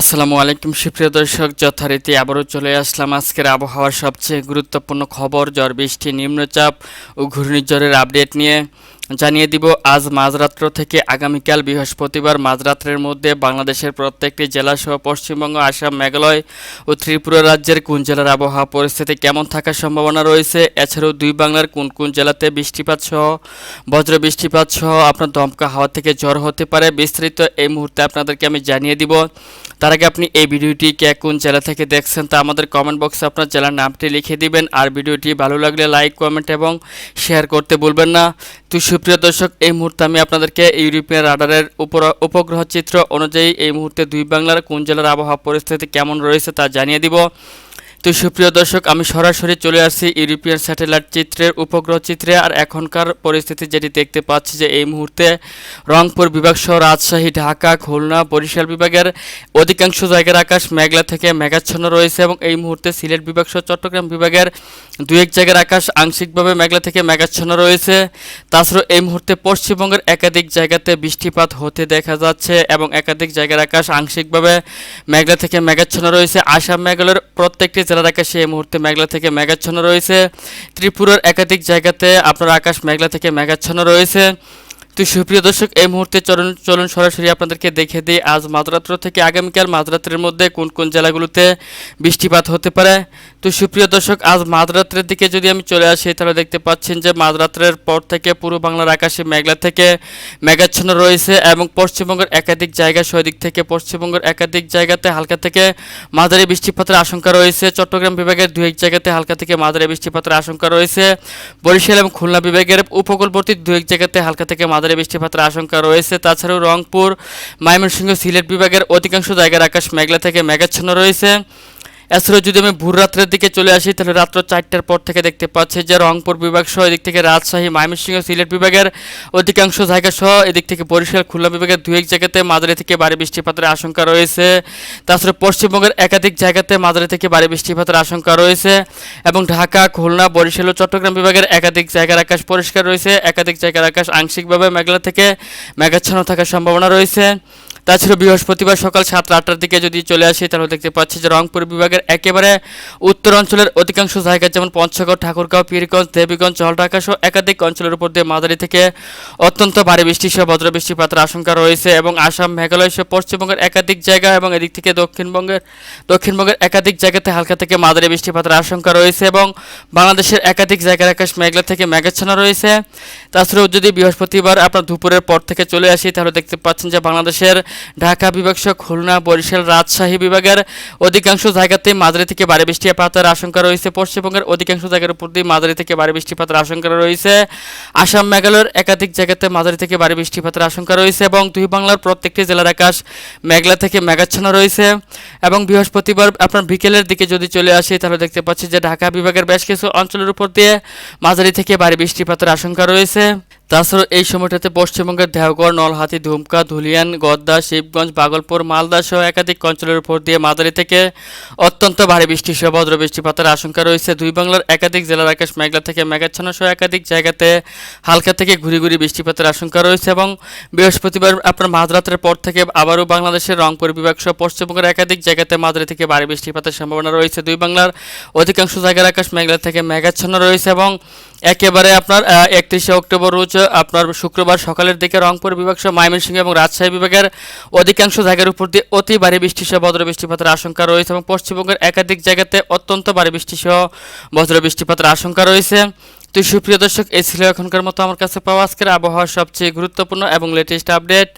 আসসালামু আলাইকুম, সুপ্রিয় দর্শক, যথারীতি আবারও চলে আসলাম আজকের আবহাওয়ার সবচেয়ে গুরুত্বপূর্ণ খবর, ঝড়, বৃষ্টি, নিম্নচাপ ও ঘূর্ণিঝড়ের আপডেট নিয়ে। জানিয়ে দিব, আজ মাঝরাত্র থেকে আগামীকাল বৃহস্পতিবার মাঝরাত্রের মধ্যে বাংলাদেশের প্রত্যেকটি জেলাসহ পশ্চিমবঙ্গ, আসাম, মেঘালয় ও ত্রিপুরা রাজ্যের কোন জেলার আবহাওয়া পরিস্থিতি কেমন থাকার সম্ভাবনা রয়েছে? এছাড়াও দুই বাংলার কোন কোন জেলাতে বৃষ্টিপাত সহ বজ্র বৃষ্টিপাত সহ আপনার দমকা হাওয়া থেকে জ্বর হতে পারে? বিস্তারিত এই মুহূর্তে আপনাদেরকে আমি জানিয়ে দিব। তার আগে আপনি এই ভিডিওটি কে কোন জেলা থেকে দেখছেন তা আমাদের কমেন্ট বক্সে আপনার জেলার নামটি লিখে দিবেন। আর ভিডিওটি ভালো লাগলে লাইক, কমেন্ট এবং শেয়ার করতে ভুলবেন না। তো সুপ্রিয় দর্শক, এই মুহূর্তে আমি আপনাদেরকে ইউরোপিয়ান রাডারের উপর উপগ্রহ চিত্র অনুযায়ী এই মুহূর্তে দুই বাংলার কোন জেলার আবহাওয়া পরিস্থিতি কেমন রয়েছে তা জানিয়ে দিব। তো সুপ্রিয় দর্শক, আমি সরাসরি চলে আসছি ইউরোপিয়ান স্যাটেলাইট চিত্রের উপগ্রহ চিত্রে। আর এখনকার পরিস্থিতি যেটি দেখতে পাচ্ছি যে এই মুহূর্তে রংপুর বিভাগ সহ রাজশাহী, ঢাকা, খুলনা, বরিশাল বিভাগের অধিকাংশ জায়গার আকাশ মেঘলা থেকে মেঘাচ্ছন্ন রয়েছে এবং এই মুহূর্তে সিলেট বিভাগ সহ চট্টগ্রাম বিভাগের দু এক জায়গার আকাশ আংশিকভাবে মেঘলা থেকে মেঘাচ্ছন্ন রয়েছে। তাছাড়াও এই মুহূর্তে পশ্চিমবঙ্গের একাধিক জায়গাতে বৃষ্টিপাত হতে দেখা যাচ্ছে এবং একাধিক জায়গার আকাশ আংশিকভাবে মেঘলা থেকে মেঘাচ্ছন্ন রয়েছে। আসাম, মেঘালয়ের প্রত্যেকটি জেলার আকাশে এই মুহূর্তে মেঘলা থেকে মেঘাচ্ছন্ন রয়েছে। ত্রিপুরার একাধিক জায়গাতে আপনার আকাশ মেঘলা থেকে মেঘাচ্ছন্ন রয়েছে। তো সুপ্রিয় দর্শক, এই মুহূর্তে চলুন চলুন সরাসরি আপনাদেরকে দেখে দিই, আজ মাঝরাত্র থেকে আগামীকাল মাঝরাত্রের মধ্যে কোন কোন জেলাগুলোতে বৃষ্টিপাত হতে পারে। তো সুপ্রিয় দর্শক, আজ মাঝরাত্রের দিকে যদি আমি চলে আসি, তাহলে দেখতে পাচ্ছেন যে মাঝরাত্রের পর থেকে পুরো বাংলার আকাশে মেঘলা থেকে মেঘাচ্ছন্ন রয়েছে এবং পশ্চিমবঙ্গের একাধিক জায়গা দিক থেকে পশ্চিমবঙ্গের একাধিক জায়গাতে হালকা থেকে মাঝারি বৃষ্টিপাতের আশঙ্কা রয়েছে। চট্টগ্রাম বিভাগের দু এক জায়গাতে হালকা থেকে মাঝারি বৃষ্টিপাতের আশঙ্কা রয়েছে। বরিশাল এবং খুলনা বিভাগের উপকূলবর্তী দু এক জায়গাতে হালকা থেকে মাঝারি বৃষ্টিপাতের আশঙ্কা রয়েছে। তাছাড়াও রংপুর, ময়মনসিংহ সিলেট বিভাগের অধিকাংশ জায়গার আকাশ মেঘলা থেকে মেঘাচ্ছন্ন রয়েছে। এছাড়াও যদি আমি ভোর রাত্রের দিকে চলে আসি, তাহলে রাত্র চারটার পর থেকে দেখতে পাচ্ছি যে রংপুর বিভাগ সহ এদিক থেকে রাজশাহী, ময়মনসিংহ, সিলেট বিভাগের অধিকাংশ জায়গা সহ এদিক থেকে বরিশাল, খুলনা বিভাগের দু এক জায়গাতে মাঝারি থেকে ভারী বৃষ্টিপাতের আশঙ্কা রয়েছে। তাছাড়া পশ্চিমবঙ্গের একাধিক জায়গাতে মাঝারি থেকে ভারী বৃষ্টিপাতের আশঙ্কা রয়েছে এবং ঢাকা, খুলনা, বরিশাল ও চট্টগ্রাম বিভাগের একাধিক জায়গার আকাশ পরিষ্কার রয়েছে। একাধিক জায়গার আকাশ আংশিকভাবে মেঘলা থেকে মেঘাচ্ছন্ন থাকার সম্ভাবনা রয়েছে। তাছাড়া বৃহস্পতিবার সকাল সাতটা আটটার দিকে। যদি চলে আসি, তাহলে দেখতে পাচ্ছি যে রংপুর বিভাগের একেবারে উত্তর অঞ্চলের অধিকাংশ জায়গা যেমন পঞ্চগড়, ঠাকুরগাঁও, পীরগঞ্জ, দেবীগঞ্জ, জলঢাকা সহ একাধিক অঞ্চলের উপর দিয়ে মাঝারি থেকে অত্যন্ত ভারী বৃষ্টি সহ বজ্র বৃষ্টিপাতের আশঙ্কা রয়েছে এবং আসাম, মেঘালয় সহ পশ্চিমবঙ্গের একাধিক জায়গা এবং এদিক থেকে দক্ষিণবঙ্গের দক্ষিণবঙ্গের একাধিক জায়গাতে হালকা থেকে মাঝারি বৃষ্টিপাতের আশঙ্কা রয়েছে এবং বাংলাদেশের একাধিক জায়গার আকাশ মেঘলা থেকে মেঘাচ্ছন্ন রয়েছে। তাছাড়াও যদি বৃহস্পতিবার আপনার দুপুরের পর থেকে চলে আসি, তাহলে দেখতে পাচ্ছেন যে বাংলাদেশের ঢাকা বিভাগ সহ খুলনা, বরিশাল, রাজশাহী বিভাগের অধিকাংশ জায়গাতে মাঝারি থেকে ভারী বৃষ্টিপাতের আশঙ্কা রয়েছে। পশ্চিমবঙ্গের অধিকাংশ জায়গার উপর দিয়ে মাঝারি থেকে ভারী বৃষ্টিপাতের আশঙ্কা রয়েছে। আসাম, মেঘালয়ের একাধিক জায়গাতে মাঝারি থেকে ভারী বৃষ্টিপাতের আশঙ্কা রয়েছে এবং দুই বাংলার প্রত্যেকটি জেলার আকাশ মেঘলা থেকে মেঘাচ্ছন্ন রয়েছে। এবং বৃহস্পতিবার আপনার বিকেলের দিকে যদি চলে আসি, তাহলে দেখতে পাচ্ছি যে ঢাকা বিভাগের বেশ কিছু অঞ্চলের উপর দিয়ে মাঝারি থেকে ভারী বৃষ্টিপাতের আশঙ্কা রয়েছে। তাছাড়া এই সময়টাতে পশ্চিমবঙ্গের দেওঘর নলহাতি ধুমকা, ধুলিয়ান, গদ্দা, শিবগঞ্জ, বাগলপুর, মালদা সহ একাধিক অঞ্চলের উপর দিয়ে মাদারি থেকে অত্যন্ত ভারী বৃষ্টি সহ ভদ্র বৃষ্টিপাতের আশঙ্কা রয়েছে। দুই বাংলার একাধিক জেলার আকাশ মেঘলা থেকে মেঘাচ্ছন্ন সহ একাধিক জায়গাতে হালকা থেকে ঘুরি ঘুরি বৃষ্টিপাতের আশঙ্কা রয়েছে এবং বৃহস্পতিবার আপনার মাঝরাতের পর থেকে আবারও বাংলাদেশের রংপুর বিভাগ সহ পশ্চিমবঙ্গের একাধিক জায়গাতে মাদারি থেকে ভারী বৃষ্টিপাতের সম্ভাবনা রয়েছে। দুই বাংলার অধিকাংশ জায়গার আকাশ মেঘলা থেকে মেঘাচ্ছন্ন রয়েছে এবং একেবারে আপনার একত্রিশে অক্টোবর রোজ আপনার শুক্রবার সকালের দিকে রংপুর বিভাগ সহ ময়মনসিংহ এবং রাজশাহী বিভাগের অধিকাংশ জায়গার উপর দিয়ে অতি ভারী বৃষ্টি সহ বজ্র বৃষ্টিপাতের আশঙ্কা রয়েছে এবং পশ্চিমবঙ্গের একাধিক জায়গাতে অত্যন্ত ভারী বৃষ্টি সহ বজ্র বৃষ্টিপাতের আশঙ্কা রয়েছে। তো সুপ্রিয় দর্শক, এই ছিল এখনকার মতো আমার কাছে পাওয়া আজকের আবহাওয়ার সবচেয়ে গুরুত্বপূর্ণ এবং লেটেস্ট আপডেট